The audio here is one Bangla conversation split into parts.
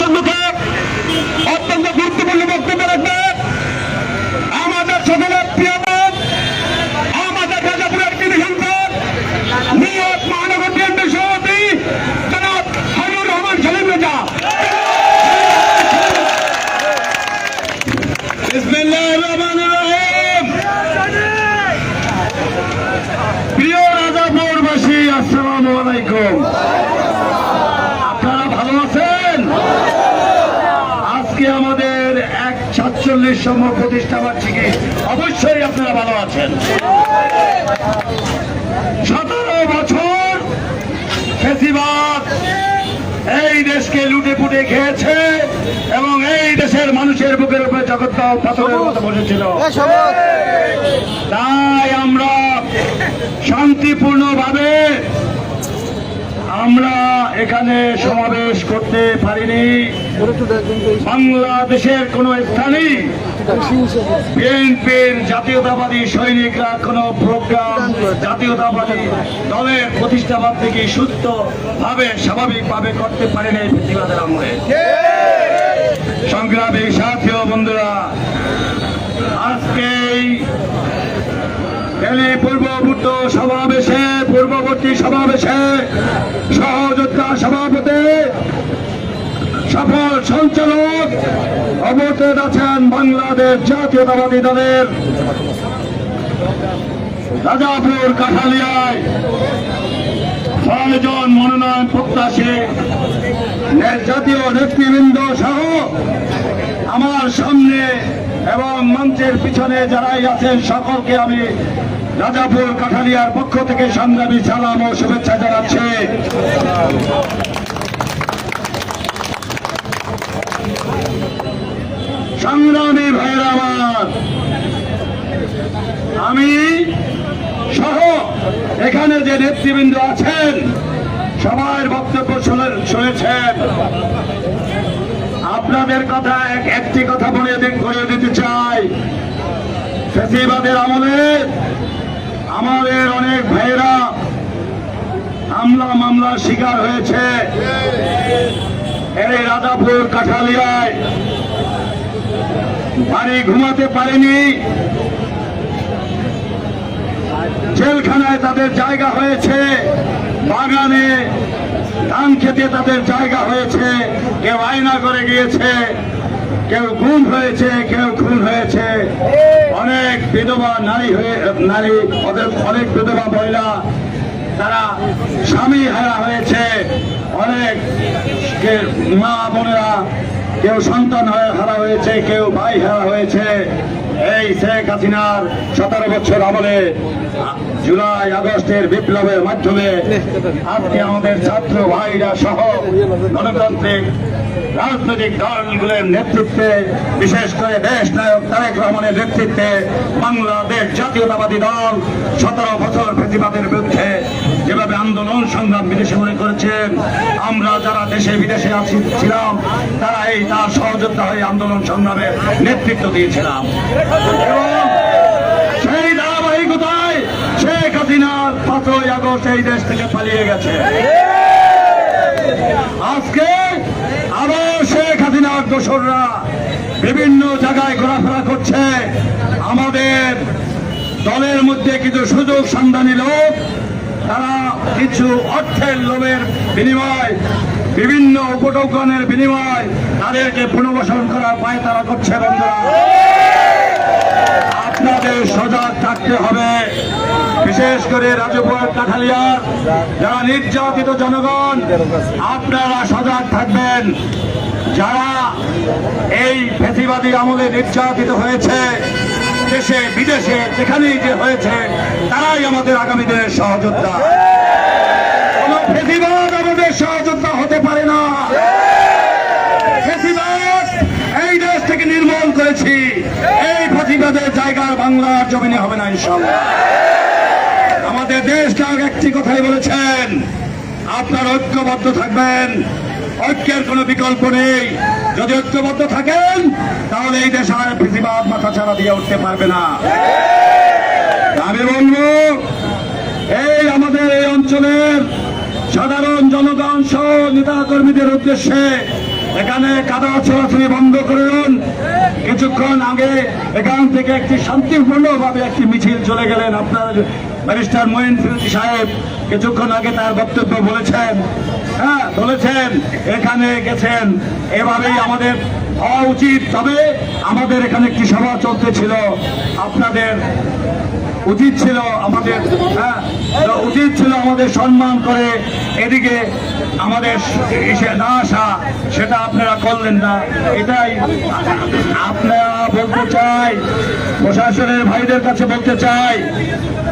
সম্মুখে অত্যন্ত গুরুত্বপূর্ণ বক্তব্য রাখবেন আমাদের সকলের প্রিয় আমাদের রাজাপুরের কৃষি সম্পদ নিয়োগ মহানগর বিএনপির সভাপতি, জনাব হাবিবুর রহমান সলিম রেজা। প্রিয় রাজাপুরবাসী, আসসালামু আলাইকুম আপনারা ভালো আছেন আজকে আমাদের এক সাতচল্লিশ সম প্রতিষ্ঠা বার্ষিকী অবশ্যই আপনারা ভালো আছেন। সতেরো বছর ফেসিবাদ এই দেশকে লুটে পুটে খেয়েছে এবং এই দেশের মানুষের বুকের উপরে জগৎ পাথরের মতো বসেছিল। তাই আমরা শান্তিপূর্ণভাবে আমরা এখানে সমাবেশ করতে পারিনি। বাংলাদেশের কোন স্থানেই বিএনপির জাতীয়তাবাদী সৈনিকরা কোন প্রোগ্রাম জাতীয়তাবাদী দলের প্রতিষ্ঠাবাদ থেকে সুস্থ ভাবে স্বাভাবিকভাবে করতে পারেনি এই প্রতিবাদের আমলে সংগ্রামী সাথী বন্ধুরা, আজকে পূর্ববর্তী সমাবেশে পূর্ববর্তী সমাবেশে সহযোদ্ধা সভাপতি সফল সঞ্চালক অবতের আছেন বাংলাদেশ জাতীয়তাবাদী দলের রাজাপুর কাঠালিয়ায়। ছয়জন মনোনয়ন প্রত্যাশী জাতীয় নেতৃবৃন্দ সহ আমার সামনে এবং মঞ্চের পিছনে যারাই আছেন সকলকে আমি রাজাপুর কাঠালিয়ার পক্ষ থেকে সংগ্রামী সালাম ও শুভেচ্ছা জানাচ্ছি। সংগ্রামী ভাইরা আমার। আমি সহ এখানে যে নেতৃবৃন্দ আছেন, সবার বক্তব্য শুনে- শুনেছেন। আপনাদের কথা এক একটি কথা বলে করে দিতে চাই। ফেসিবাদের আমলে আমাদের অনেক ভাইরা হামলা মামলার শিকার হয়েছে। এই রাজাপুর কাঠালিয়ায় বাড়ি ঘুমাতে পারেনি। জেলখানায় তাদের জায়গা হয়েছে, বাগানে ধান খেতে তাদের জায়গা হয়েছে, কেউ আয়না করে গিয়েছে, কেউ গুম হয়েছে, কেউ খুন হয়েছে। অনেক বিধবা নারী হয়ে, নারী, ওদের অনেক বিধবা মহিলা, তারা স্বামী হারা হয়েছে। অনেক মা বোনেরা কেউ সন্তান হারা হয়েছে, কেউ ভাই হারা হয়েছে। এই শেখ হাসিনার সতেরো বছর আমলে জুলাই, আগস্টের বিপ্লবের মাধ্যমে আজকে আমাদের ছাত্র ভাইরা সহ গণতান্ত্রিক রাজনৈতিক দলগুলোর নেতৃত্বে, বিশেষ করে দেশ নায়ক তারেক রহমানের নেতৃত্বে বাংলাদেশ জাতীয়তাবাদী দল সতেরো বছর প্রতিবাদের বিরুদ্ধে যেভাবে আন্দোলন, সংগ্রাম বিদেশে মনে করেছেন আমরা যারা দেশে, বিদেশে আছি, ছিলাম তারা এই তার সহযোদ্ধা হয়ে আন্দোলন সংগ্রামের নেতৃত্ব দিয়েছিলাম। এবং সেই ধারাবাহিকতায় শেখ হাসিনা পাঁচই আগস্ট এই দেশ থেকে পালিয়ে গেছে। আজকে আবার শেখ হাসিনার দোসররা বিভিন্ন জায়গায় ঘোরাফেরা করছে। আমাদের দলের মধ্যে কিছু সুযোগ সন্ধানী লোক তারা কিছু অর্থের লোভের বিনিময়, বিভিন্ন উপটোকনের বিনিময় তাদেরকে পুনর্বাসন করার পায় তারা করছে বন্ধুরা। আপনাদের সজাগ থাকতে হবে। বিশেষ করে রাজপুর কাঠালিয়ার যারা নির্যাতিত জনগণ, আপনারা সজাগ থাকবেন। যারা এই ফেসিবাদী আমলে নির্যাতিত হয়েছে দেশে, বিদেশে, যেখানেই যে হয়েছে, তারাই আমাদের আগামী দিনের সহযোদ্ধা। কোন ফেসিবাদ আমাদের সহযোদ্ধা হতে পারে না। ফেসিবাদ এই দেশ থেকে নির্মূল করেছি। এই প্রতিবাদের জায়গা বাংলার জমিনে হবে না, ইনশাল্লাহ। আমাদের দেশ নায়ক একটি কথাই বলেছেন আপনার ঐক্যবদ্ধ থাকবেন। ঐক্যের কোনো বিকল্প নেই। যদি ঐক্যবদ্ধ থাকেন, তাহলে এই দেশ আর ফেসিবাদ মাথা ছাড়া দিয়ে উঠতে পারবে না। আমি বলব এই আমাদের এই অঞ্চলের সাধারণ জনগণ সহ নেতা কর্মীদের উদ্দেশ্যে এখানে কাদা ছোড়াছুড়ি বন্ধ করুন কিছুক্ষণ আগে এখান থেকে একটি শান্তিপূর্ণভাবে একটি মিছিল চলে গেলেন আপনার ব্যারিস্টার ফিরোজি সাহেব কিছুক্ষণ আগে তার বক্তব্য বলেছেন হ্যাঁ বলেছেন, এখানে গেছেন। এভাবেই আমাদের হওয়া উচিত। তবে আমাদের এখানে একটি সভা চলতেছিল। আপনাদের উচিত ছিল আমাদের হ্যাঁ উচিত ছিল আমাদের সম্মান করে এদিকে আমাদের এসে না আসা, সেটা আপনারা করলেন না। এটাই আপনারা বলতে চাই, প্রশাসনের ভাইদের কাছে বলতে চাই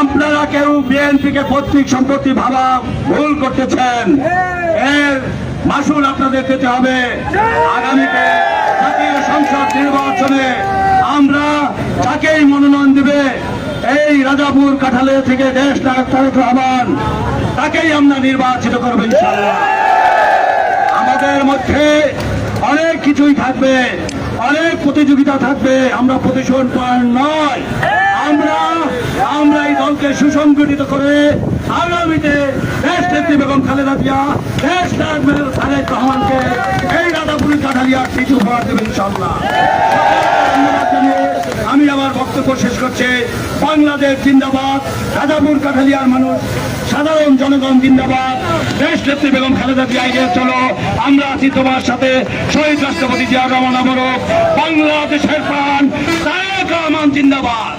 আপনারা কেউ বিএনপিকে পৈতৃক সম্পত্তি ভাবা ভুল করতেছেন। এর মাসুল আপনাদের দিতে হবে। আগামীতে জাতীয় সংসদ নির্বাচনে আমরা যাকেই মনোনয়ন দিবে, এই রাজাপুর কাঠালে থেকে দেশ তারেক রহমান, তাকেই আমরা নির্বাচিত করব ইনশাল্লাহ আমাদের মধ্যে অনেক কিছুই থাকবে। অনেক প্রতিযোগিতা থাকবে, আমরা প্রতিশোধ নয়। আমরা আমরা এই দলকে সুসংগঠিত করে আগামীতে দেশ নেত্রী বেগম খালেদা জিয়া, দেশ খালেদ রহমানকে এই রাধাপুরি কাঠালিয়া কিছু উপহার দেবেন ইনশাল্লাহ ধন্যবাদ জানিয়ে আমি আমার বক্তব্য শেষ করছে বাংলাদেশ জিন্দাবাদ রাজাপুর কাঠালিয়ার মানুষ, সাধারণ জনগণ জিন্দাবাদ। দেশ নেত্রী বেগম খালেদা জিয়া এগিয়ে চলো, আমরা আছি তোমার সাথে। শহীদ রাষ্ট্রপতি জিয়া রহমান আমরক বাংলাদেশের প্রাণ, তারেক রহমান জিন্দাবাদ।